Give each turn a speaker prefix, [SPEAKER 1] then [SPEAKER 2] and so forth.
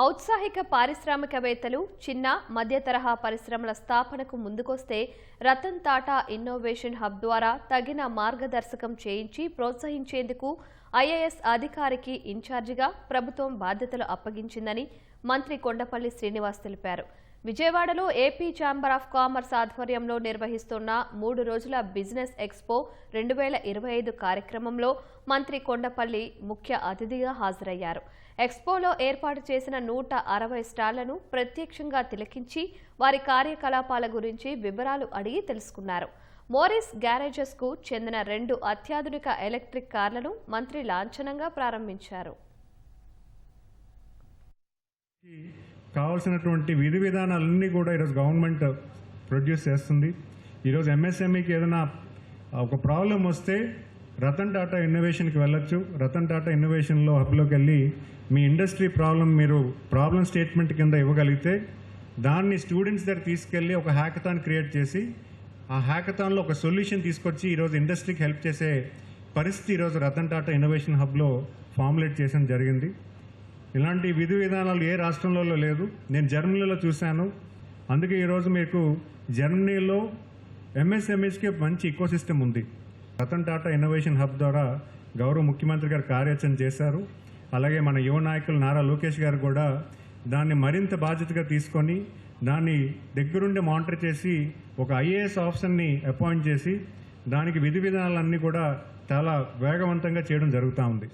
[SPEAKER 1] ఔత్సాహిక పారిశ్రామికవేత్తలు చిన్న మధ్య తరహా పరిశ్రమల స్థాపనకు ముందుకొస్తే రతన్ టాటా ఇన్నోవేషన్ హబ్ ద్వారా తగిన మార్గదర్శకం చేయించి ప్రోత్సహించేందుకు ఐఏఎస్ అధికారికి ఇన్ఛార్జిగా ప్రభుత్వం బాధ్యతలు అప్పగించిందని మంత్రి కొండపల్లి శ్రీనివాస్ తెలిపారు. విజయవాడలో ఏపీ ఛాంబర్ ఆఫ్ కామర్స్ ఆధ్వర్యంలో నిర్వహిస్తున్న మూడు రోజుల బిజినెస్ ఎక్స్పో రెండు వేల ఇరవై ఐదు కార్యక్రమంలో మంత్రి కొండపల్లి ముఖ్య అతిథిగా హాజరయ్యారు. ఎక్స్పోలో ఏర్పాటు చేసిన నూట అరవై స్టాళ్ళను ప్రత్యక్షంగా తిలకించి వారి కార్యకలాపాల గురించి వివరాలు అడిగి తెలుసుకున్నారు. మోరిస్ గ్యారేజెస్కు చెందిన రెండు అత్యాధునిక ఎలక్ట్రిక్ కార్లను మంత్రి లాంఛనంగా ప్రారంభించారు.
[SPEAKER 2] కావాల్సినటువంటి విధి విధానాలన్నీ కూడా ఈరోజు గవర్నమెంట్ ప్రొడ్యూస్ చేస్తుంది. ఈరోజు ఎంఎస్ఎంఈకి ఏదైనా ఒక ప్రాబ్లం వస్తే రతన్ టాటా ఇన్నోవేషన్కి వెళ్ళొచ్చు. రతన్ టాటా ఇన్నోవేషన్లో హబ్లోకి వెళ్ళి మీ ఇండస్ట్రీ ప్రాబ్లం మీరు ప్రాబ్లం స్టేట్మెంట్ కింద ఇవ్వగలిగితే దాన్ని స్టూడెంట్స్ దగ్గర తీసుకెళ్ళి ఒక హ్యాకథాన్ క్రియేట్ చేసి ఆ హ్యాకథాన్లో ఒక సొల్యూషన్ తీసుకొచ్చి ఈరోజు ఇండస్ట్రీకి హెల్ప్ చేసే పరిస్థితి ఈరోజు రతన్ టాటా ఇన్నోవేషన్ హబ్లో ఫార్ములేట్ చేయడం జరిగింది. ఇలాంటి విధి విధానాలు ఏ రాష్ట్రంలో లేదు. నేను జర్మనీలో చూశాను. అందుకే ఈరోజు మీకు జర్మనీలో ఎంఎస్ఎంఎస్కి మంచి ఇకో సిస్టమ్ ఉంది. రతన్ టాటా ఇన్నోవేషన్ హబ్ ద్వారా గౌరవ ముఖ్యమంత్రి గారు కార్యాచరణ చేశారు. అలాగే మన యువ నాయకులు నారా లోకేష్ గారు కూడా దాన్ని మరింత బాధ్యతగా తీసుకొని దాన్ని దగ్గరుండి మానిటర్ చేసి ఒక ఐఏఎస్ ఆఫీసర్ని అపాయింట్ చేసి దానికి విధి విధానాలన్నీ కూడా చాలా వేగవంతంగా చేయడం జరుగుతూ ఉంది.